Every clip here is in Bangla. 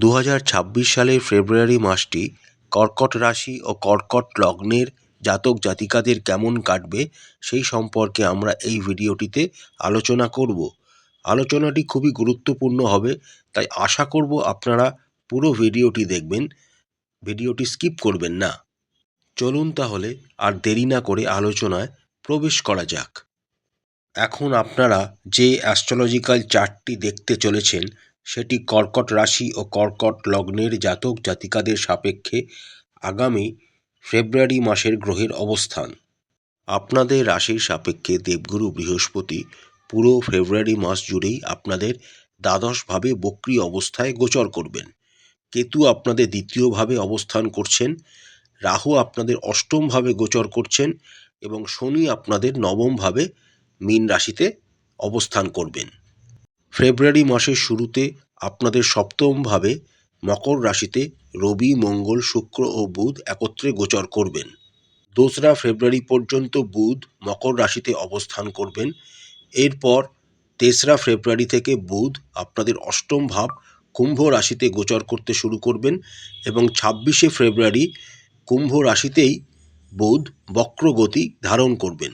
দু হাজার ছাব্বিশ সালের ফেব্রুয়ারি মাসটি কর্কট রাশি ও কর্কট লগ্নের জাতক জাতিকাদের কেমন কাটবে সেই সম্পর্কে আমরা এই ভিডিওটিতে আলোচনা করব। আলোচনাটি খুবই গুরুত্বপূর্ণ হবে, তাই আশা করব আপনারা পুরো ভিডিওটি দেখবেন। ভিডিওটি স্কিপ করবেন না। চলুন তাহলে আর দেরি না করে আলোচনায় প্রবেশ করা যাক। এখন আপনারা যে অ্যাস্ট্রোলজিক্যাল চার্টটি দেখতে চলেছেন সেটি কর্কট রাশি ও কর্কট লগ্নের জাতক জাতিকাদের সাপেক্ষে আগামী ফেব্রুয়ারি মাসের গ্রহের অবস্থান। আপনাদের রাশির সাপেক্ষে দেবগুরু বৃহস্পতি পুরো ফেব্রুয়ারি মাস জুড়েই আপনাদের দ্বাদশভাবে বক্রি অবস্থায় গোচর করবেন। কেতু আপনাদের দ্বিতীয়ভাবে অবস্থান করছেন, রাহু আপনাদের অষ্টমভাবে গোচর করছেন এবং শনি আপনাদের নবমভাবে মীন রাশিতে অবস্থান করবেন। ফেব্রুয়ারি মাসের শুরুতে আপনাদের সপ্তমভাবে মকর রাশিতে রবি, মঙ্গল, শুক্র ও বুধ একত্রে গোচর করবেন। দোসরা ফেব্রুয়ারি পর্যন্ত বুধ মকর রাশিতে অবস্থান করবেন। এরপর তেসরা ফেব্রুয়ারি থেকে বুধ আপনাদের অষ্টম ভাব কুম্ভ রাশিতে গোচর করতে শুরু করবেন এবং ছাব্বিশে ফেব্রুয়ারি কুম্ভ রাশিতেই বুধ বক্রগতি ধারণ করবেন।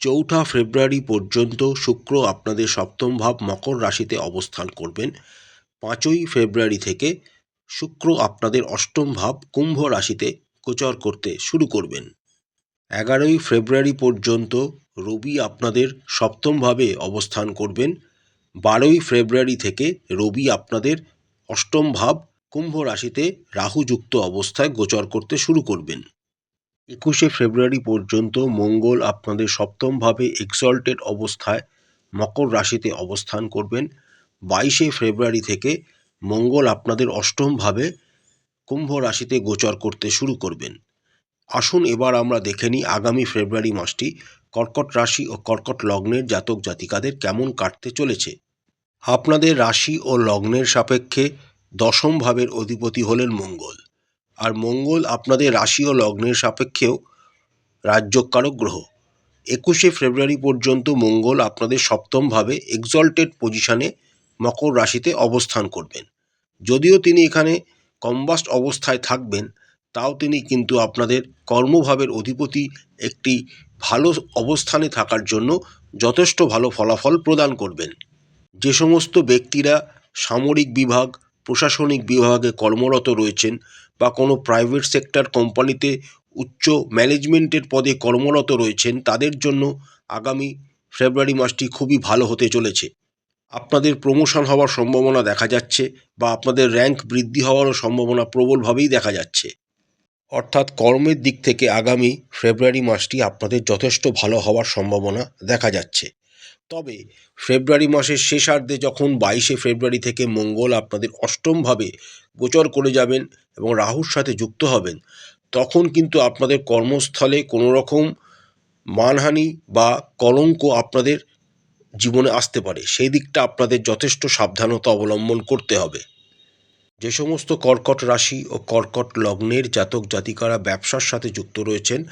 চৌঠা ফেব্রুয়ারি পর্যন্ত শুক্র আপনাদের সপ্তম ভাব মকর রাশিতে অবস্থান করবেন। পাঁচই ফেব্রুয়ারি থেকে শুক্র আপনাদের অষ্টম ভাব কুম্ভ রাশিতে গোচর করতে শুরু করবেন। এগারোই ফেব্রুয়ারি পর্যন্ত রবি আপনাদের সপ্তমভাবে অবস্থান করবেন। বারোই ফেব্রুয়ারি থেকে রবি আপনাদের অষ্টম ভাব কুম্ভ রাশিতে রাহুযুক্ত অবস্থায় গোচর করতে শুরু করবেন। একুশে ফেব্রুয়ারি পর্যন্ত মঙ্গল আপনাদের সপ্তমভাবে এক্সল্টেড অবস্থায় মকর রাশিতে অবস্থান করবেন। বাইশে ফেব্রুয়ারি থেকে মঙ্গল আপনাদের অষ্টমভাবে কুম্ভ রাশিতে গোচর করতে শুরু করবেন। আসুন এবার আমরা দেখে নিই আগামী ফেব্রুয়ারি মাসটি কর্কট রাশি ও কর্কট লগ্নের জাতক জাতিকাদের কেমন কাটতে চলেছে। আপনাদের রাশি ও লগ্নের সাপেক্ষে দশম ভাবের অধিপতি হলেন মঙ্গল। আর মঙ্গল আপনাদের রাশি ও লগ্নের সাপেক্ষেও রাজ্যকারক গ্রহ। একুশে ফেব্রুয়ারি পর্যন্ত মঙ্গল আপনাদের সপ্তমভাবে এক্সল্টেড পজিশনে মকর রাশিতে অবস্থান করবেন। যদিও তিনি এখানে কম্বাস্ট অবস্থায় থাকবেন, তাও তিনি কিন্তু আপনাদের কর্মভাবের অধিপতি একটি ভালো অবস্থানে থাকার জন্য যথেষ্ট ভালো ফলাফল প্রদান করবেন। যে সমস্ত ব্যক্তিরা সামরিক বিভাগ, প্রশাসনিক বিভাগে কর্মরত রয়েছেন বা কোনো প্রাইভেট সেক্টর কোম্পানিতে উচ্চ ম্যানেজমেন্টের পদে কর্মরত রয়েছেন, তাদের জন্য আগামী ফেব্রুয়ারি মাসটি খুবই ভালো হতে চলেছে। আপনাদের প্রমোশন হওয়ার সম্ভাবনা দেখা যাচ্ছে বা আপনাদের র্যাঙ্ক বৃদ্ধি হওয়ারও সম্ভাবনা প্রবলভাবেই দেখা যাচ্ছে। অর্থাৎ কর্মের দিক থেকে আগামী ফেব্রুয়ারি মাসটি আপনাদের যথেষ্ট ভালো হওয়ার সম্ভাবনা দেখা যাচ্ছে। তবে ফেব্রুয়ারি মাসের শেষার্ধে যখন বাইশে ফেব্রুয়ারি থেকে মঙ্গল আপনাদের অষ্টমভাবে গোচর করে যাবেন এবং রাহুর সাথে যুক্ত হবেন, তখন কিন্তু আপনাদের কর্মস্থলে কোনো রকম মানহানি বা কলঙ্ক আপনাদের জীবনে আসতে পারে। সেই দিকটা আপনাদের যথেষ্ট সাবধানতা অবলম্বন করতে হবে। যে সমস্ত কর্কট রাশি ও কর্কট লগ্নের জাতক জাতিকারা ব্যবসার সাথে যুক্ত রয়েছেন,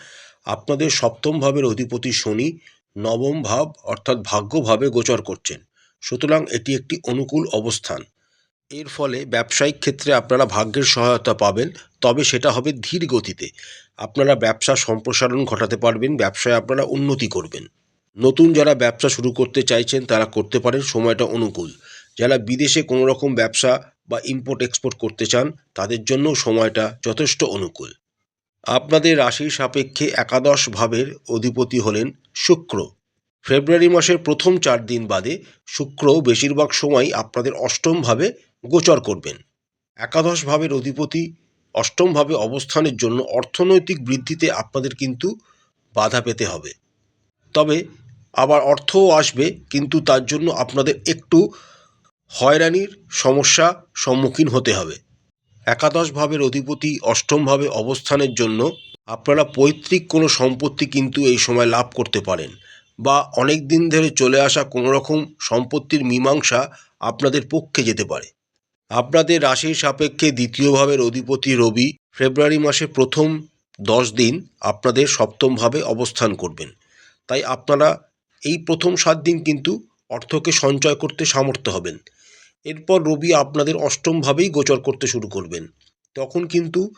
আপনাদের সপ্তম ভাবের অধিপতি শনি নবম ভাব অর্থাৎ ভাগ্যভাবে গোচর করছেন। সুতরাং এটি একটি অনুকূল অবস্থান। এর ফলে ব্যবসায়িক ক্ষেত্রে আপনারা ভাগ্যের সহায়তা পাবেন, তবে সেটা হবে ধীর গতিতে। আপনারা ব্যবসা সম্প্রসারণ ঘটাতে পারবেন, ব্যবসায় আপনারা উন্নতি করবেন। নতুন যারা ব্যবসা শুরু করতে চাইছেন, তারা করতে পারেন, সময়টা অনুকূল। যারা বিদেশে কোনো রকম ব্যবসা বা ইম্পোর্ট এক্সপোর্ট করতে চান, তাদের জন্য সময়টা যথেষ্ট অনুকূল। আপনাদের রাশির সাপেক্ষে একাদশ ভাবের অধিপতি হলেন শুক্র। ফেব্রুয়ারি মাসের প্রথম চার দিন বাদে শুক্র বেশিরভাগ সময় আপনাদের অষ্টম ভাবে গোচর করবেন। একাদশ ভাবের অধিপতি অষ্টম ভাবে অবস্থানের জন্য অর্থনৈতিক বৃদ্ধিতে আপনাদের কিন্তু বাধা পেতে হবে। তবে আবার অর্থও আসবে, কিন্তু তার জন্য আপনাদের একটু হয়রানির সমস্যা সম্মুখীন হতে হবে। একাদশ ভাবের অধিপতি অষ্টমভাবে অবস্থানের জন্য আপনারা পৈতৃক কোনো সম্পত্তি কিন্তু এই সময় লাভ করতে পারেন বা অনেক দিন ধরে চলে আসা কোনো রকম সম্পত্তির মীমাংসা আপনাদের পক্ষে যেতে পারে। আপনাদের রাশির সাপেক্ষে দ্বিতীয় ভাবের অধিপতি রবি ফেব্রুয়ারি মাসে প্রথম দশ দিন আপনাদের সপ্তমভাবে অবস্থান করবেন। তাই আপনারা এই প্রথম সাত দিন কিন্তু অর্থকে সঞ্চয় করতে সামর্থ্য হবেন। এরপর রবি আপনাদের অষ্টমভাবেই গোচর করতে শুরু করবেন। তখন কিন্তু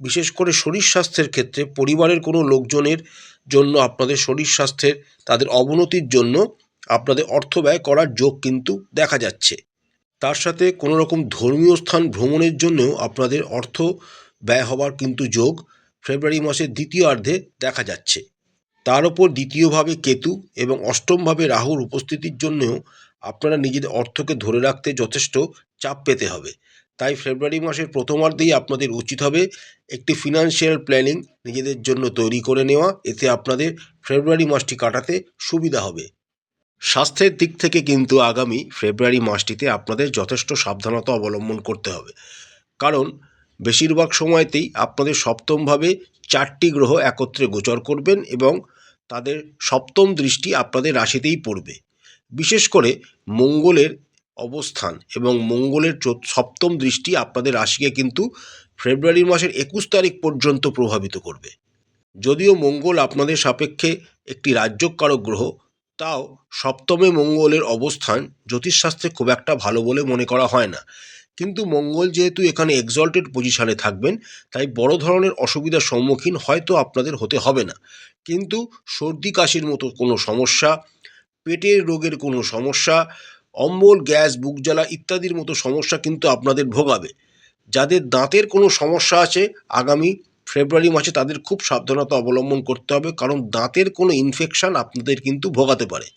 বিশেষ করে শরীর স্বাস্থ্যের ক্ষেত্রে পরিবারের কোনো লোকজনের জন্য আপনাদের শরীর স্বাস্থ্যের, তাদের অবনতির জন্য আপনাদের অর্থ ব্যয় করার যোগ কিন্তু দেখা যাচ্ছে। তার সাথে কোনো রকম ধর্মীয় স্থান ভ্রমণের জন্যও আপনাদের অর্থ ব্যয় হওয়ার কিন্তু যোগ ফেব্রুয়ারি মাসের দ্বিতীয় অর্ধে দেখা যাচ্ছে। তার ওপর দ্বিতীয়ভাবে কেতু এবং অষ্টমভাবে রাহুর উপস্থিতির জন্যও আপনারা নিজেদের অর্থকে ধরে রাখতে যথেষ্ট চাপ পেতে হবে। তাই ফেব্রুয়ারি মাসের প্রথমার্ধেই আপনাদের উচিত হবে একটি ফিনান্সিয়াল প্ল্যানিং নিজেদের জন্য তৈরি করে নেওয়া। এতে আপনাদের ফেব্রুয়ারি মাসটি কাটাতে সুবিধা হবে। স্বাস্থ্যের দিক থেকে কিন্তু আগামী ফেব্রুয়ারি মাসটিতে আপনাদের যথেষ্ট সাবধানতা অবলম্বন করতে হবে। কারণ বেশিরভাগ সময়তেই আপনাদের সপ্তমভাবে চারটি গ্রহ একত্রে গোচর করবেন এবং তাদের সপ্তম দৃষ্টি আপনাদের রাশিতেই পড়বে। বিশেষ করে মঙ্গলের অবস্থান এবং মঙ্গলের সপ্তম দৃষ্টি আপনাদের রাশিকে কিন্তু ফেব্রুয়ারি মাসের একুশ তারিখ পর্যন্ত প্রভাবিত করবে। যদিও মঙ্গল আপনাদের সাপেক্ষে একটি রাজ্যকারক গ্রহ, তাও সপ্তমে মঙ্গলের অবস্থান জ্যোতিষশাস্ত্রে খুব একটা ভালো বলে মনে করা হয় না। কিন্তু মঙ্গল যেহেতু এখানে এক্সল্টেড পজিশানে থাকবেন, তাই বড় ধরনের অসুবিধার সম্মুখীন হয়তো আপনাদের হতে হবে না। কিন্তু সর্দি কাশির মতো কোনো সমস্যা পেটের রোগের কোনো সমস্যা, অম্বল, গ্যাস, বুক জ্বালা ইত্যাদির মতো সমস্যা কিন্তু আপনাদের ভোগাবে। যাদের দাঁতের কোনো সমস্যা আছে, আগামী ফেব্রুয়ারি মাসে তাদের খুব সাবধানতা অবলম্বন করতে হবে, কারণ দাঁতের কোনো ইনফেকশান আপনাদের কিন্তু ভোগাতে পারে।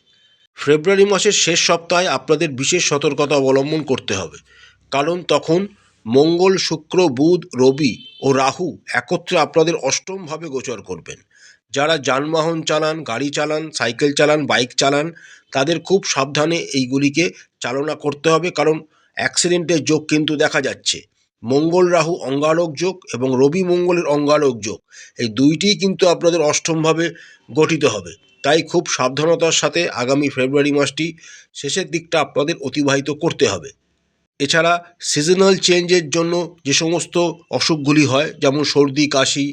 ফেব্রুয়ারি মাসের শেষ সপ্তাহে আপনাদের বিশেষ সতর্কতা অবলম্বন করতে হবে, কারণ তখন মঙ্গল, শুক্র, বুধ, রবি ও রাহু একত্রে আপনাদের অষ্টমভাবে গোচর করবেন। যারা যানবাহন চালান, গাড়ি চালান, সাইকেল চালান, বাইক চালান, তাদের খুব সাবধানে এইগুলিকে চালনা করতে হবে কারণ অ্যাক্সিডেন্টের যোগ কিন্তু দেখা যাচ্ছে। মঙ্গল রাহু অঙ্গারক যোগ এবং রবি মঙ্গলের অঙ্গারক যোগ, এই দুইটিই কিন্তু আপনাদের অষ্টমভাবে গঠিত হবে। তাই খুব সাবধানতার সাথে আগামী ফেব্রুয়ারি মাসটি শেষের দিকটা আপনাদের অতিবাহিত করতে হবে। এছাড়া সিজনাল চেঞ্জের জন্য যে সমস্ত অসুখগুলি হয়, যেমন সর্দি, কাশি,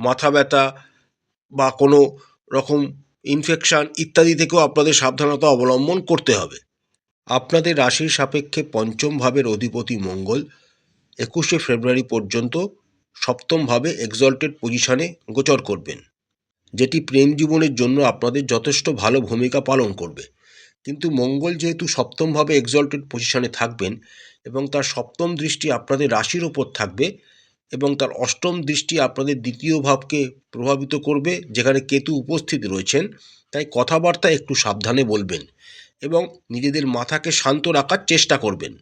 মাথা ব্যথা বা কোনো রকম ইনফেকশান ইত্যাদি থেকেও আপনাদের সাবধানতা অবলম্বন করতে হবে। আপনাদের রাশির সাপেক্ষে পঞ্চম ভাবের অধিপতি মঙ্গল, একুশে ফেব্রুয়ারি পর্যন্ত সপ্তমভাবে এক্সল্টেড পজিশনে গোচর করবেন, যেটি প্রেম জীবনের জন্য আপনাদের যথেষ্ট ভালো ভূমিকা পালন করবে। কিন্তু মঙ্গল যেহেতু সপ্তমভাবে এক্সল্টেড পজিশনে থাকবেন এবং তার সপ্তম দৃষ্টি আপনাদের রাশির ওপর থাকবে এবং তার অষ্টম দৃষ্টি আপনাদের দ্বিতীয় ভাবকে প্রভাবিত করবে, যেখানে কেতু উপস্থিত রয়েছেন। তাই কথাবার্তা একটু সাবধানে বলবেন এবং নিজেদের মাথাকে শান্ত রাখার চেষ্টা করবেন।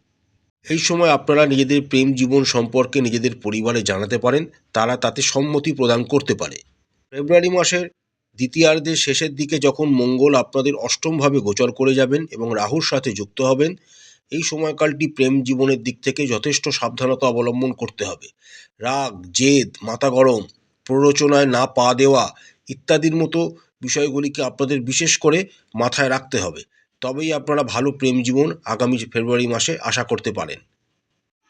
এই সময় আপনারা নিজেদের প্রেম জীবন সম্পর্কে নিজেদের পরিবারে জানাতে পারেন, তারা তাতে সম্মতি প্রদান করতে পারে। ফেব্রুয়ারি মাসের দ্বিতীয়ার্ধের শেষের দিকে যখন মঙ্গল আপনাদের অষ্টমভাবে গোচর করে যাবেন এবং রাহুর সাথে যুক্ত হবেন এই সময়কালটি প্রেম জীবনের দিক থেকে যথেষ্ট সাবধানতা অবলম্বন করতে হবে। রাগ, জেদ, মাথা গরম, প্ররোচনায় না পা দেওয়া ইত্যাদির মতো বিষয়গুলিকে আপনাদের বিশেষ করে মাথায় রাখতে হবে। তবেই আপনারা ভালো প্রেম জীবন আগামী ফেব্রুয়ারি মাসে আশা করতে পারেন।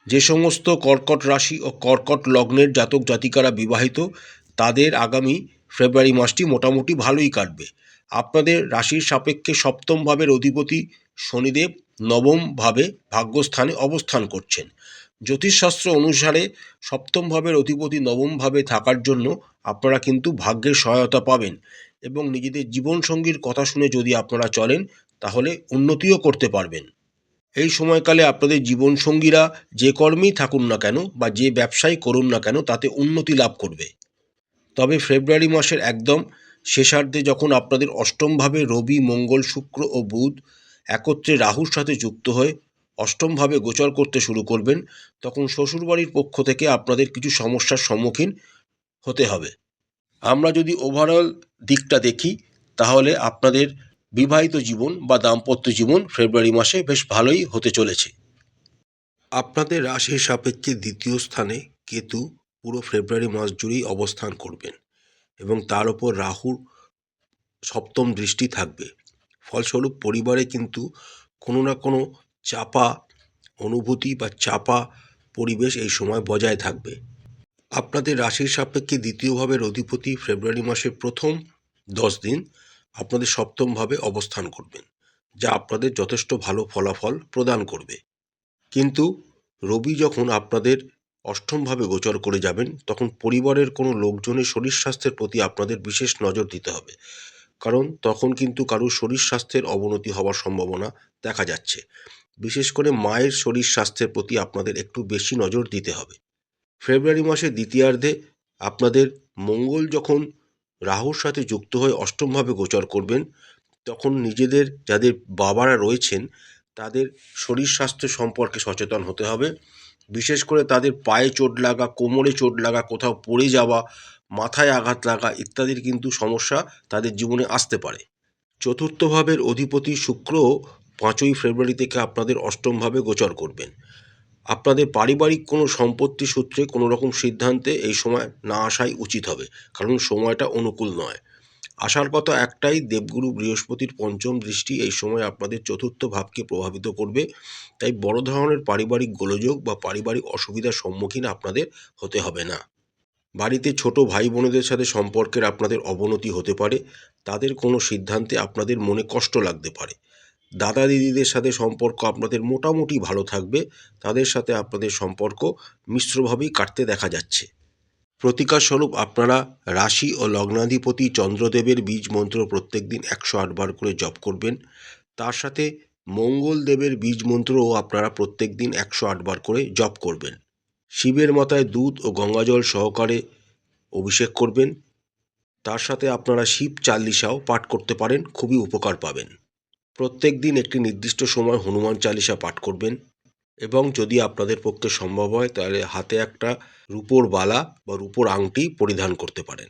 যে সমস্ত কর্কট রাশি ও কর্কট লগ্নের জাতক জাতিকারা বিবাহিত, তাদের আগামী ফেব্রুয়ারি মাসটি মোটামুটি ভালোই কাটবে। আপনাদের রাশির সাপেক্ষে সপ্তম ভাবের অধিপতি শনিদেব নবম ভাবে ভাগ্যস্থানে অবস্থান করছেন। জ্যোতিষশাস্ত্র অনুসারে সপ্তম ভাবের অধিপতি নবম ভাবে থাকার জন্য আপনারা কিন্তু ভাগ্যের সহায়তা পাবেন এবং নিজেদের জীবনসঙ্গীর কথা শুনে যদি আপনারা চলেন, তাহলে উন্নতিও করতে পারবেন। এই সময়কালে আপনাদের জীবনসঙ্গীরা যে কর্মেই থাকুন না কেন বা যে ব্যবসাই করুন না কেন, তাতে উন্নতি লাভ করবে। তবে ফেব্রুয়ারি মাসের একদম শেষার্ধে যখন আপনাদের অষ্টমভাবে রবি, মঙ্গল, শুক্র ও বুধ একত্রে রাহুর সাথে যুক্ত হয়ে অষ্টমভাবে গোচর করতে শুরু করবেন, তখন শ্বশুরবাড়ির পক্ষ থেকে আপনাদের কিছু সমস্যার সম্মুখীন হতে হবে। আমরা যদি ওভারঅল দিকটা দেখি, তাহলে আপনাদের বিবাহিত জীবন বা দাম্পত্য জীবন ফেব্রুয়ারি মাসে বেশ ভালোই হতে চলেছে। আপনাদের রাশির সাপেক্ষে দ্বিতীয় স্থানে কেতু পুরো ফেব্রুয়ারি মাস জুড়েই অবস্থান করবেন এবং তার ওপর রাহুর সপ্তম দৃষ্টি থাকবে। ফলস্বরূপ পরিবারে কিন্তু কোনো না কোনো চাপা অনুভূতি বা চাপা পরিবেশ এই সময় বজায় থাকবে। আপনাদের রাশির সাপেক্ষে দ্বিতীয়ভাবে অধিপতি ফেব্রুয়ারি মাসের প্রথম দশ দিন আপনাদের সপ্তমভাবে অবস্থান করবেন, যা আপনাদের যথেষ্ট ভালো ফলাফল প্রদান করবে। কিন্তু রবি যখন আপনাদের অষ্টমভাবে গোচর করে যাবেন, তখন পরিবারের কোনো লোকজনের শরীর স্বাস্থ্যের প্রতি আপনাদের বিশেষ নজর দিতে হবে। কারণ তখন কিন্তু কারোর শরীর স্বাস্থ্যের অবনতি হওয়ার সম্ভাবনা দেখা যাচ্ছে। বিশেষ করে মায়ের শরীর স্বাস্থ্যের প্রতি আপনাদের একটু বেশি নজর দিতে হবে। ফেব্রুয়ারি মাসের দ্বিতীয়ার্ধে আপনাদের মঙ্গল যখন রাহুর সাথে যুক্ত হয়ে অষ্টমভাবে গোচর করবেন, তখন নিজেদের যাদের বাবারা রয়েছেন, তাদের শরীর স্বাস্থ্য সম্পর্কে সচেতন হতে হবে। বিশেষ করে তাদের পায়ে চোট লাগা, কোমরে চোট লাগা, কোথাও পড়ে যাওয়া মাথায় আঘাত লাগা ইত্যাদির কিন্তু সমস্যা তাদের জীবনে আসতে পারে। চতুর্থ ভাবের অধিপতি শুক্র পাঁচই ফেব্রুয়ারি থেকে আপনাদের অষ্টমভাবে গোচর করবেন। আপনাদের পারিবারিক কোনো সম্পত্তি সূত্রে কোনো রকম সিদ্ধান্তে এই সময় না আসাই উচিত হবে, কারণ সময়টা অনুকূল নয়। আসার কথা একটাই, দেবগুরু বৃহস্পতির পঞ্চম দৃষ্টি এই সময় আপনাদের চতুর্থ ভাবকে প্রভাবিত করবে। তাই বড় ধরনের পারিবারিক গোলযোগ বা পারিবারিক অসুবিধার সম্মুখীন আপনাদের হতে হবে না। বাড়িতে ছোট ভাই বোনেদের সাথে সম্পর্কের আপনাদের অবনতি হতে পারে, তাদের কোনো সিদ্ধান্তে আপনাদের মনে কষ্ট লাগতে পারে। দাদা দিদিদের সাথে সম্পর্ক আপনাদের মোটামুটি ভালো থাকবে, তাদের সাথে আপনাদের সম্পর্ক মিশ্রভাবেই কাটতে দেখা যাচ্ছে। প্রতিকারস্বরূপ আপনারা রাশি ও লগ্নাধিপতি চন্দ্রদেবের বীজ মন্ত্র প্রত্যেক দিন একশো আটবার করে জপ করবেন। তার সাথে মঙ্গলদেবের বীজ মন্ত্রও আপনারা প্রত্যেক দিন একশো আটবার করে জপ করবেন। শিবের মাথায় দুধ ও গঙ্গাজল সহকারে অভিষেক করবেন। তার সাথে আপনারা শিব চাল্লিশাও পাঠ করতে পারেন, খুবই উপকার পাবেন। প্রত্যেক দিন একটি নির্দিষ্ট সময় হনুমান চালিসা পাঠ করবেন এবং যদি আপনাদের পক্ষে সম্ভব হয়, তাহলে হাতে একটা রূপোর বালা বা রূপোর আংটি পরিধান করতে পারেন।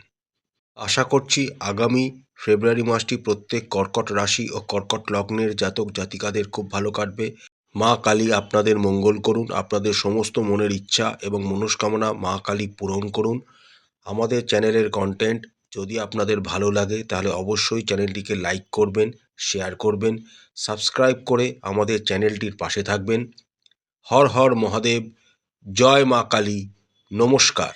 আশা করছি আগামী ফেব্রুয়ারি মাসটি প্রত্যেক কর্কট রাশি ও কর্কট লগ্নের জাতক জাতিকাদের খুব ভালো কাটবে। মা কালী আপনাদের মঙ্গল করুন, আপনাদের সমস্ত মনের ইচ্ছা এবং মনস্কামনা মা কালী পূরণ করুন। আমাদের চ্যানেলের কন্টেন্ট যদি আপনাদের ভালো লাগে, তাহলে অবশ্যই চ্যানেলটিকে লাইক করবেন শেয়ার করবেন সাবস্ক্রাইব করে আমাদের চ্যানেলটির পাশে থাকবেন। হর হর মহাদেব, জয় মা কালী, নমস্কার।